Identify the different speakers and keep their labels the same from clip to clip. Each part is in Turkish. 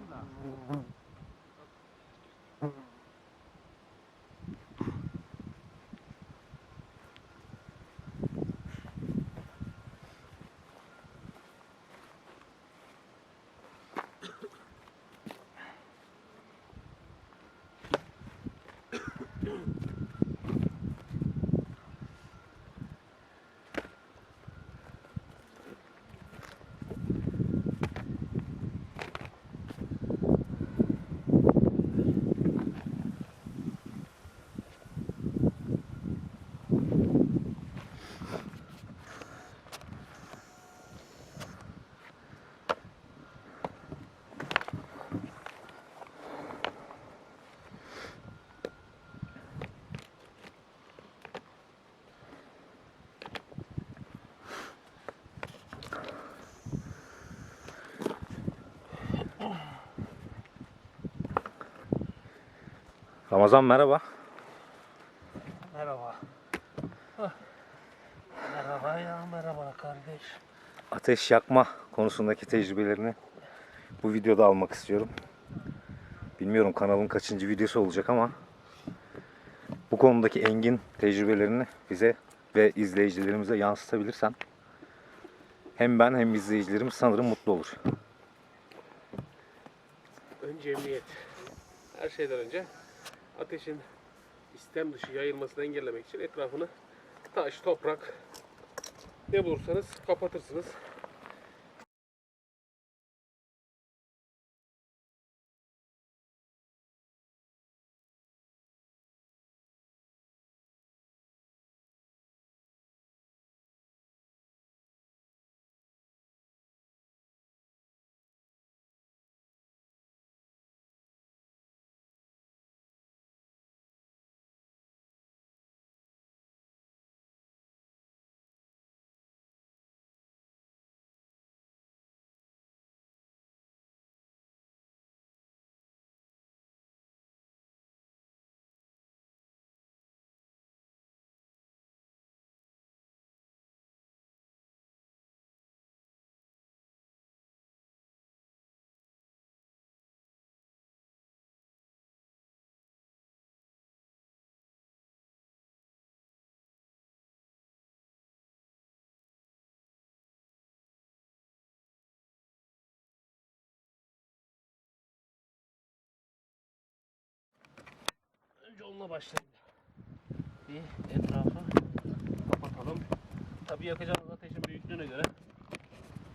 Speaker 1: Anna. Ramazan merhaba.
Speaker 2: Merhaba. Merhaba ya merhaba kardeş.
Speaker 1: Ateş yakma konusundaki tecrübelerini bu videoda almak istiyorum. Bilmiyorum kanalın kaçıncı videosu olacak ama bu konudaki engin tecrübelerini bize ve izleyicilerimize yansıtabilirsen hem ben hem izleyicilerimiz sanırım mutlu olur.
Speaker 2: Önce emniyet. Her şeyden önce ateşin istem dışı yayılmasını engellemek için etrafını taş, toprak ne bulursanız kapatırsınız. Önce onunla başlayalım. Bir etrafı kapatalım. Tabii yakacağımız ateşin büyüklüğüne göre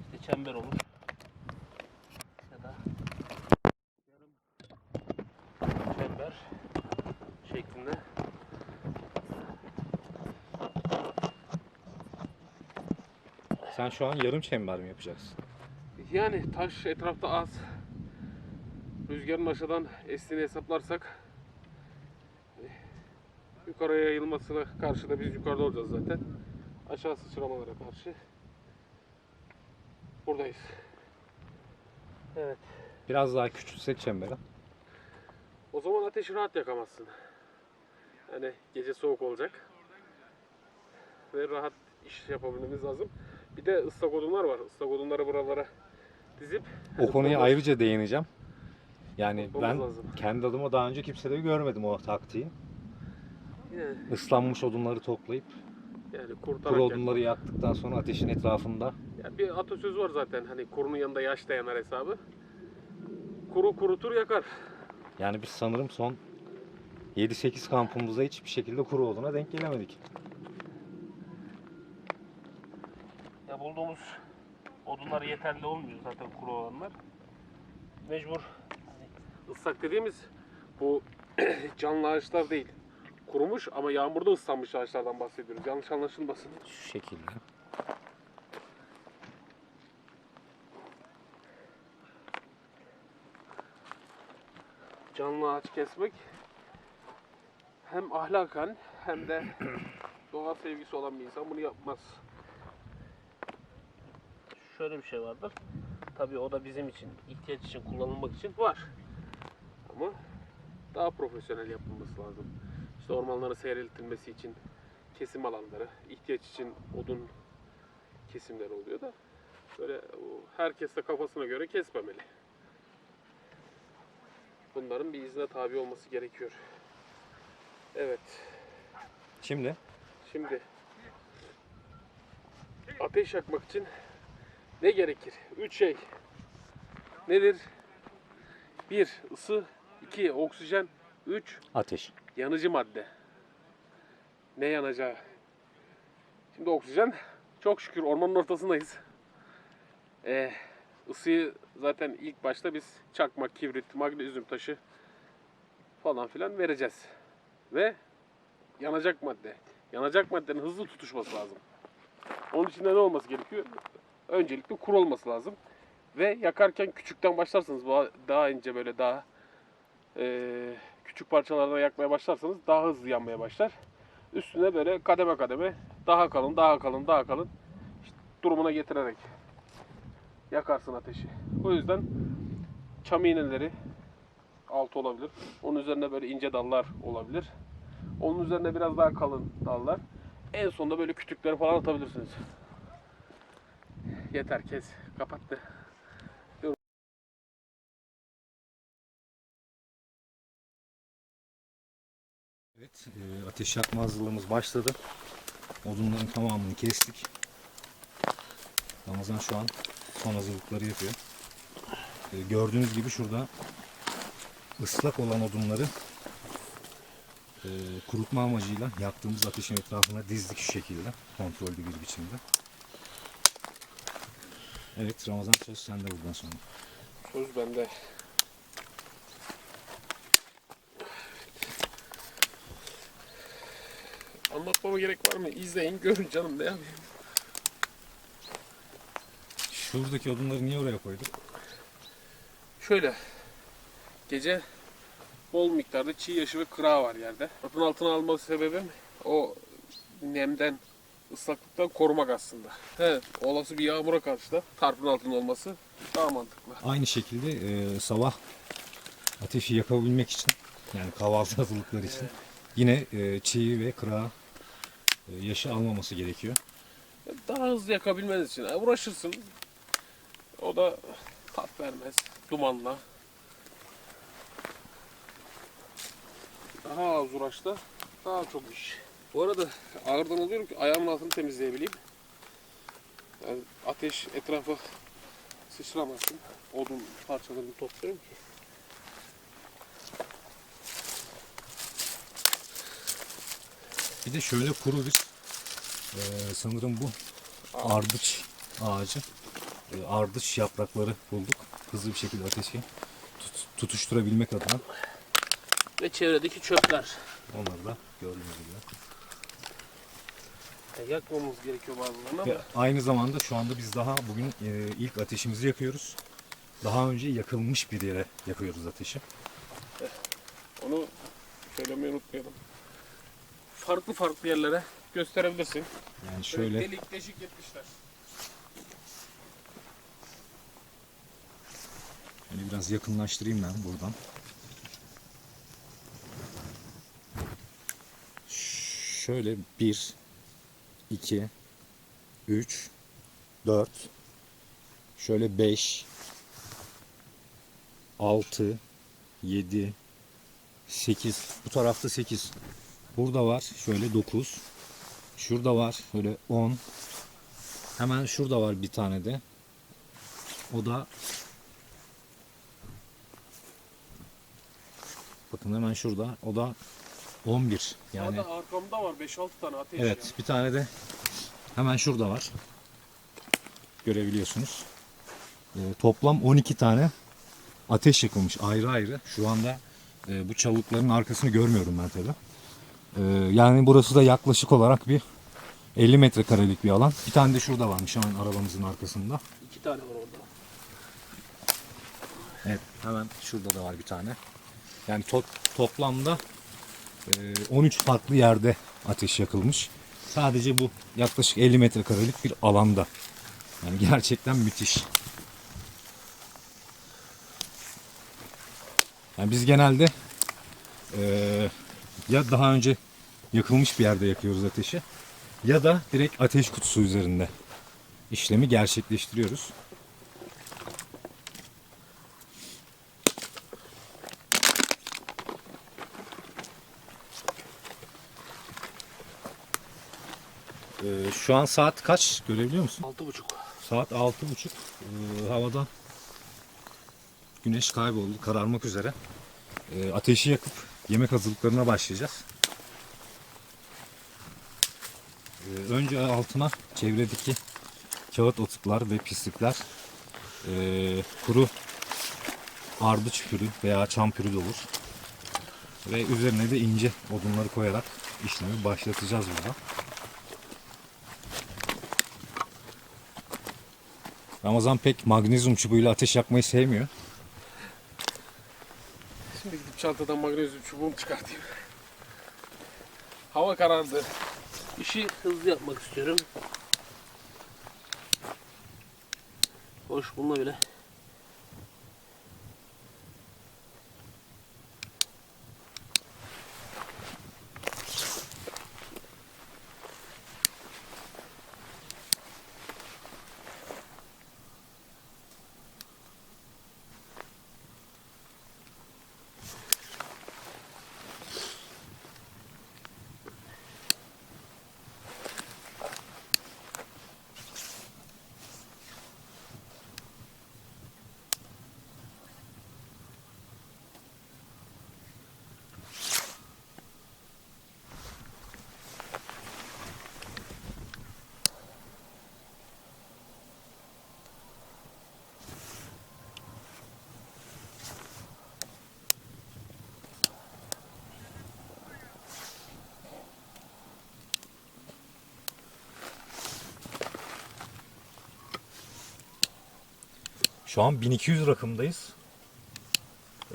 Speaker 2: işte çember olur. Ya da yarım çember şeklinde.
Speaker 1: Sen şu an yarım çember mi yapacaksın?
Speaker 2: Yani taş etrafta az. Rüzgarın aşağıdan estiğini hesaplarsak yukarıya yayılmasına karşı da biz yukarıda olacağız zaten. Aşağı sıçramalara karşı buradayız. Evet.
Speaker 1: Biraz daha küçülsek çemberi.
Speaker 2: O zaman ateşi rahat yakamazsın. Yani gece soğuk olacak. Ve rahat iş yapabilmemiz lazım. Bir de ıslak odunlar var. Islak odunları buralara dizip
Speaker 1: O konuya ayrıca değineceğim. Yani ben
Speaker 2: lazım.
Speaker 1: kendi adıma daha önce kimsede görmedim o taktiği.
Speaker 2: Yine
Speaker 1: Islanmış odunları toplayıp
Speaker 2: yani kurtarak
Speaker 1: kuru odunları yaktıktan sonra ateşin etrafında
Speaker 2: Ya bir atasöz var zaten hani kurunun yanında yaş da yanar hesabı. Kuru kurutur yakar.
Speaker 1: yani biz sanırım son 7-8 kampımızda hiçbir şekilde kuru oduna denk gelemedik.
Speaker 2: Ya bulduğumuz odunlar yeterli olmuyor zaten kuru olanlar. Mecbur hani ıslak dediğimiz bu canlı ağaçlar değil. Kurumuş ama yağmurda ıslanmış ağaçlardan bahsediyoruz. Yanlış anlaşılmasın.
Speaker 1: Şu şekilde.
Speaker 2: Canlı ağaç kesmek hem ahlaken hem de doğa sevgisi olan bir insan bunu yapmaz. Şöyle bir şey vardır. Tabii o da bizim için, ihtiyaç için kullanılmak için var. Ama daha profesyonel yapılması lazım. İşte ormanların seyreltilmesi için kesim alanları, ihtiyaç için odun kesimleri oluyor da böyle herkes de kafasına göre kesmemeli. bunların bir izne tabi olması gerekiyor. Evet.
Speaker 1: Şimdi
Speaker 2: Şimdi ateş yakmak için ne gerekir? Üç şey. Nedir? Bir, ısı. iki oksijen. Üç,
Speaker 1: ateş.
Speaker 2: yanıcı madde. Ne yanacağı? Şimdi oksijen çok şükür ormanın ortasındayız. Ee, ısıyı zaten ilk başta biz çakmak, kibrit, magnezyum taşı falan filan vereceğiz. Ve yanacak madde. Yanacak maddenin hızlı tutuşması lazım. Onun için de ne olması gerekiyor? Öncelikle kuru olması lazım. Ve yakarken küçükten başlarsanız daha ince böyle daha eee, küçük parçalardan yakmaya başlarsanız daha hızlı yanmaya başlar. Üstüne böyle kademe kademe daha kalın, daha kalın, daha kalın işte durumuna getirerek yakarsın ateşi. O yüzden çam iğneleri altı olabilir. Onun üzerine böyle ince dallar olabilir. Onun üzerine biraz daha kalın dallar. En sonunda böyle kütükleri falan atabilirsiniz. Yeter kes. Kapattı.
Speaker 1: Evet, e, ateş yakma hazırlığımız başladı. Odunların tamamını kestik. Ramazan şu an son hazırlıkları yapıyor. E, gördüğünüz gibi şurada ıslak olan odunları e, kurutma amacıyla yaktığımız ateşin etrafına dizdik şu şekilde. Kontrollü bir biçimde. Evet Ramazan söz sende buradan sonra.
Speaker 2: Söz bende. Anlatmama gerek var mı? İzleyin, görün canım ne yapayım.
Speaker 1: Şuradaki odunları niye oraya koyduk?
Speaker 2: Şöyle. Gece bol miktarda çiğ yaşı ve kırağı var yerde. Kapının altına alma sebebim o nemden, ıslaklıktan korumak aslında. He, olası bir yağmura karşı da tarpın altında olması daha mantıklı.
Speaker 1: Aynı şekilde e, sabah ateşi yakabilmek için yani kahvaltı hazırlıkları için yine e, çiğ ve kırağı e, yaşı almaması gerekiyor.
Speaker 2: Daha hızlı yakabilmeniz için e, uğraşırsın. O da tat vermez dumanla. Daha az uğraşta daha çok iş. Bu arada ağırdan alıyorum ki ayağımın altını temizleyebileyim. Yani ateş etrafa sıçramasın. Odun parçalarını topluyorum ki.
Speaker 1: Bir de şöyle kuru bir e, sanırım bu ardıç ağacı. E, ardıç yaprakları bulduk. Hızlı bir şekilde ateşi tut- tutuşturabilmek adına.
Speaker 2: Ve çevredeki çöpler.
Speaker 1: Onları da gördüğünüz gibi.
Speaker 2: Yani yakmamamız gerekiyor bazılarını ama
Speaker 1: Ve aynı zamanda şu anda biz daha bugün e, ilk ateşimizi yakıyoruz. Daha önce yakılmış bir yere yakıyoruz ateşi.
Speaker 2: onu söylemeyi unutmayalım. Farklı farklı yerlere gösterebilirsin.
Speaker 1: Yani şöyle
Speaker 2: Delik deşik etmişler.
Speaker 1: Şöyle biraz yakınlaştırayım ben buradan. Şöyle 1 2 3 4 şöyle 5 6 7 8 bu tarafta 8 burada var şöyle 9 şurada var şöyle 10 hemen şurada var bir tane de o da Bakın hemen şurada. O da 11. Yani
Speaker 2: Sağda arkamda var 5-6 tane ateş
Speaker 1: evet bir tane de hemen şurada var. Görebiliyorsunuz. Ee, toplam 12 tane ateş yakılmış ayrı ayrı. Şu anda e, bu çalılıkların arkasını görmüyorum ben tabi. Yani burası da yaklaşık olarak bir 50 metrekarelik bir alan. Bir tane de şurada varmış hemen arabamızın arkasında.
Speaker 2: İki tane var orada.
Speaker 1: Evet hemen şurada da var bir tane. Yani to- toplamda e, 13 farklı yerde ateş yakılmış. Sadece bu yaklaşık 50 metrekarelik bir alanda. Yani gerçekten müthiş. Yani biz genelde e, ya daha önce yakılmış bir yerde yakıyoruz ateşi ya da direkt ateş kutusu üzerinde işlemi gerçekleştiriyoruz. Ee, şu an saat kaç görebiliyor musun?
Speaker 2: Altı buçuk.
Speaker 1: Saat altı buçuk. Ee, havadan güneş kayboldu, kararmak üzere. Ee, ateşi yakıp yemek hazırlıklarına başlayacağız. Ee, önce altına çevredeki kağıt otuklar ve pislikler ee, kuru ardıç pürü veya çam pürü de olur. Ve üzerine de ince odunları koyarak işlemi başlatacağız burada. Ramazan pek magnezyum çubuğuyla ateş yakmayı sevmiyor.
Speaker 2: Şimdi gidip çantadan magnezyum çubuğumu çıkartayım. Hava karardı. İşi hızlı yapmak istiyorum. Hoş bununla bile.
Speaker 1: Şu an 1200 rakımdayız.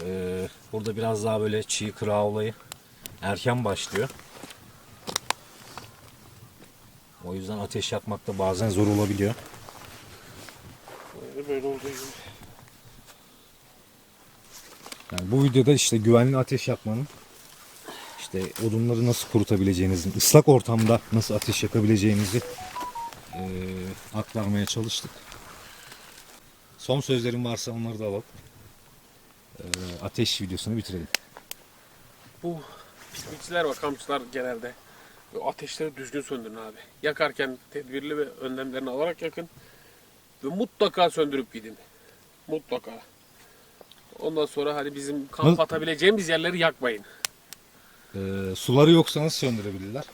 Speaker 1: Ee, burada biraz daha böyle çiğ kıra olayı erken başlıyor. O yüzden ateş yakmakta bazen zor olabiliyor.
Speaker 2: Böyle böyle olduğu gibi.
Speaker 1: Yani bu videoda işte güvenli ateş yakmanın işte odunları nasıl kurutabileceğinizin, ıslak ortamda nasıl ateş yakabileceğinizi eee, aktarmaya çalıştık. Son sözlerim varsa onları da alalım. Eee, ateş videosunu bitirelim.
Speaker 2: Bu piknikçiler ve kampçılar genelde ateşleri düzgün söndürün abi. Yakarken tedbirli ve önlemlerini alarak yakın. Ve mutlaka söndürüp gidin. Mutlaka. Ondan sonra hani bizim kamp atabileceğimiz yerleri yakmayın.
Speaker 1: Eee, suları yoksa nasıl söndürebilirler?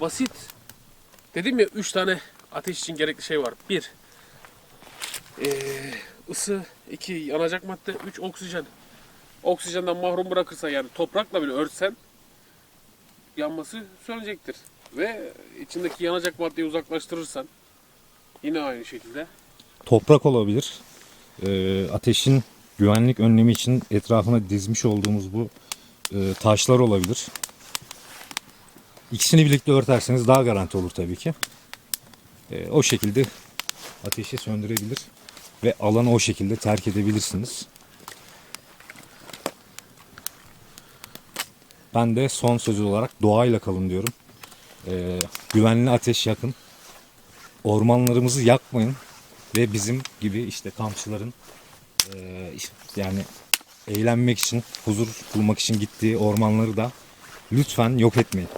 Speaker 2: Basit. Dedim ya 3 tane ateş için gerekli şey var. 1 ısı, 2 yanacak madde, 3 oksijen. Oksijenden mahrum bırakırsan yani toprakla bile örtsen yanması sönecektir. Ve içindeki yanacak maddeyi uzaklaştırırsan yine aynı şekilde
Speaker 1: Toprak olabilir. Eee, ateşin güvenlik önlemi için etrafına dizmiş olduğumuz bu eee, taşlar olabilir. İkisini birlikte örterseniz daha garanti olur tabii ki. Eee, o şekilde ateşi söndürebilir ve alanı o şekilde terk edebilirsiniz. Ben de son sözü olarak doğayla kalın diyorum. Eee, güvenli ateş yakın. Ormanlarımızı yakmayın ve bizim gibi işte kampçıların iş- yani eğlenmek için, huzur bulmak için gittiği ormanları da lütfen yok etmeyin.